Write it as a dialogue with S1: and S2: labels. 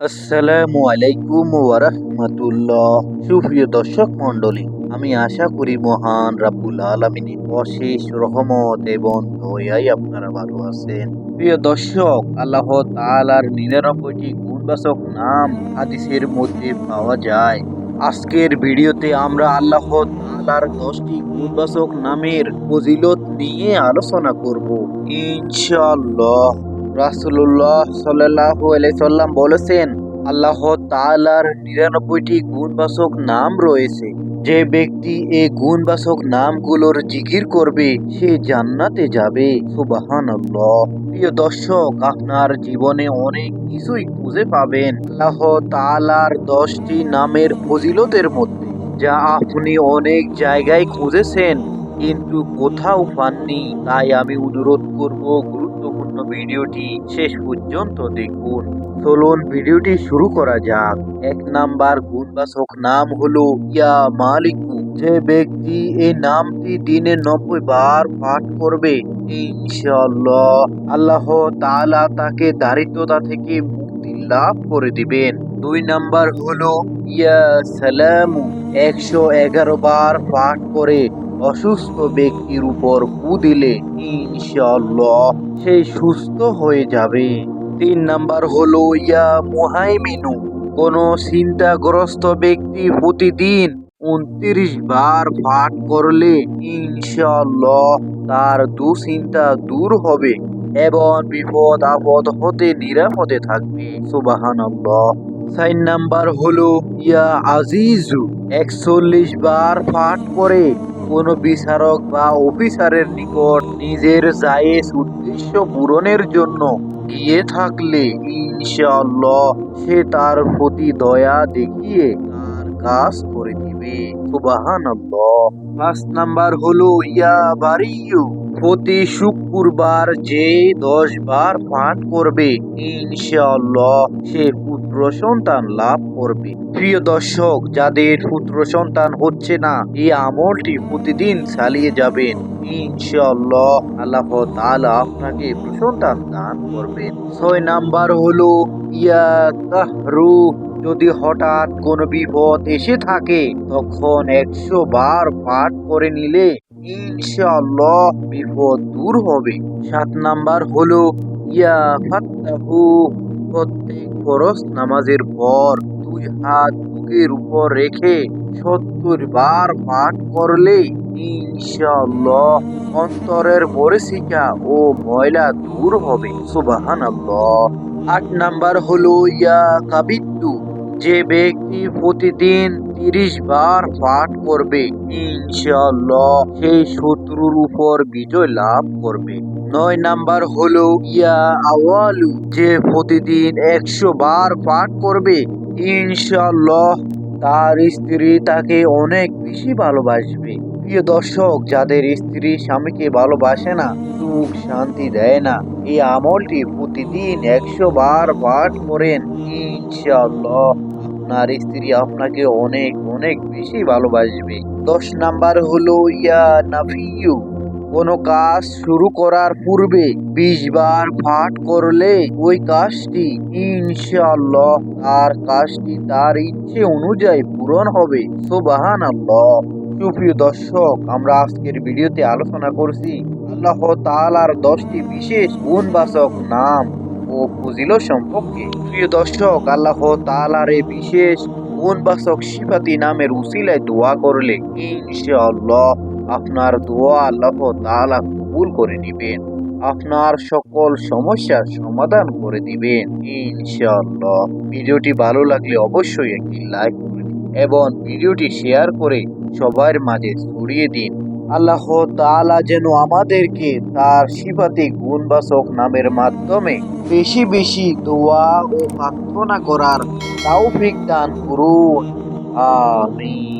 S1: আসসালামু আলাইকুম ওয়ারাহমাতুল্লাহ। সুপ্রিয় দর্শক মণ্ডলী, আমি আশা করি মহান রাব্বুল আলমিনের অশেষ রহমত এবং দয়াই আপনারা ভালো আছেন। প্রিয় দর্শক, আল্লাহ তাআলার নিরানব্বইটি গুণবাচক নাম হাদিসের মধ্যে পাওয়া যায়। আজকের ভিডিওতে আমরা আল্লাহ তাআলার দশটি গুণবাচক নামের ফজিলত নিয়ে আলোচনা করব। ইনশাআল্লাহ। রাসুল্লাহ সাল্লাহ সাল্লাম বলেছেন, আল্লাহ তাআলার নিরানব্বইটি গুণবাচক নাম রয়েছে। যে ব্যক্তি এই গুণবাচক নামগুলোর জিকির করবে, সে জান্নাতে যাবে। সুবাহান প্রিয় দর্শক, আপনার জীবনে অনেক কিছুই খুঁজে পাবেন। আল্লাহ তাআলার দশটি নামের ফজিলতের মধ্যে, যা আপনি অনেক জায়গায় খুঁজেছেন, কিন্তু কোথাও পাননি। তাই আমি অনুরোধ করব গুরুত্বপূর্ণ ভিডিওটি শেষ পর্যন্ত দেখুন। চলুন ভিডিওটি শুরু করা যাক। এক নাম্বার গুণবাচক নাম হলো ইয়া মালিকু। যে ব্যক্তি এই নামটি দিনে নব্বই বার পাঠ করবে। ইনশাআল্লাহ, আল্লাহ তাআলা তাকে দারিদ্রতা থেকে মুক্তি লাভ করে দিবেন। দুই নাম্বার হলো ইয়া সালামু, একশো এগারো বার পাঠ করে। অসুস্থ ব্যক্তির উপর ফু দিলে ইনশাআল্লাহ সে সুস্থ হয়ে যাবে। তিন নাম্বার হলো, ইয়া মুহাইমিনু, কোন চিন্তাগ্রস্ত ব্যক্তি প্রতিদিন উনত্রিশ বার পাঠ করলে ইনশাআল্লাহ তার দুশ্চিন্তা দূর হবে এবং বিপদ আপদ হতে নিরাপদে থাকবে। সুবাহান চার নাম্বার হলো, ইয়া আজিজু, একচল্লিশ বার পাঠ করে কোনো বিচারক বা অফিসারের নিকট নিজের জায়েজ উদ্দেশ্য পূরণের জন্য গিয়ে থাকলে ইনশাআল্লাহ সে তার প্রতি দয়া দেখিয়ে তার কাজ করে দিবে। সুবাহান পাঁচ নাম্বার হলো, ইয়া বাড়িও প্রতি শুক্রবার যে দশ বার পাঠ করবে, ইনশাআল্লাহ সে পুত্র সন্তান লাভ করবে। প্রিয় দর্শক, যাদের পুত্র সন্তান হচ্ছে না, এই আমলটি প্রতিদিন চালিয়ে যাবেন। ইনশাআল্লাহ আল্লাহ তাআলা আপনাকে সন্তান দান করবেন। ছয় নাম্বার হলো, ইয়া তাহরু, যদি হঠাৎ কোনো বিপদ এসে থাকে, তখন একশো বার পাঠ করে নিলে ইনশাআল্লাহ বিপদ দূর হবে। সাত নাম্বার হলো, ইয়া ফাত্তাহু, প্রত্যেক ফরজ নামাজের পর দুই হাত বুকের উপর রেখে সত্তর বার পাঠ করলে ইনশাআল্লাহ অন্তরের মরিচিকা ও ময়লা দূর হবে। সুবাহান আট নাম্বার হলো, ইয়া কাবিত্তু, যে ব্যক্তি প্রতিদিন তিরিশ বার পাঠ করবে, ইনশাআল্লাহ সেই শত্রুর উপর বিজয় লাভ করবে। নয় নাম্বার হলো, ইয়া আওয়ালু, যে প্রতিদিন একশো বার পাঠ করবে, ইনশাআল্লাহ তার স্ত্রী তাকে অনেক বেশি ভালোবাসবে। প্রিয় দর্শক, যাদের স্ত্রী স্বামীকে ভালোবাসে না, সুখ শান্তি দেয় না, এই আমলটি প্রতিদিন একশো বার পাঠ করেন, ইনশাআল্লাহ। আপনার স্ত্রী আপনাকে অনেক অনেক বেশি ভালোবাসবে। দশ নাম্বার হলো, ইয়া নাফিউ, কোনো কাজ শুরু করার পূর্বে বিশ বার পাঠ করলে ওই কাজটি ইনশাআল্লাহ, তার কাজটি তার ইচ্ছে অনুযায়ী পূরণ হবে। সোবাহান আল্লাহ সুপ্রিয় দর্শক, আমরা আজকের ভিডিওতে আলোচনা করছি আল্লাহ তাআলার দশটি বিশেষ গুণবাচক নাম। ও ফজিল সম্পর্কে। প্রিয় দর্শক, আল্লাহ তাআলার এই বিশেষ গুণবাচক সিফাতি নামের উসিলায় দোয়া করলে ইনশাআল্লাহ আপনার দোয়া আল্লাহ তাআলা কবুল করে নিবেন। আপনার সকল সমস্যার সমাধান করে দিবেন ইনশাআল্লাহ। ভিডিওটি ভালো লাগলে অবশ্যই একটি লাইক এবং ভিডিওটি শেয়ার করে সবার মাঝে ছড়িয়ে দিন। আল্লাহ তাআলা যেন আমাদেরকে তার সিফাতি গুণবাচক নামের মাধ্যমে বেশি বেশি দোয়া ও প্রার্থনা করার তাও দান করুন। আমিন।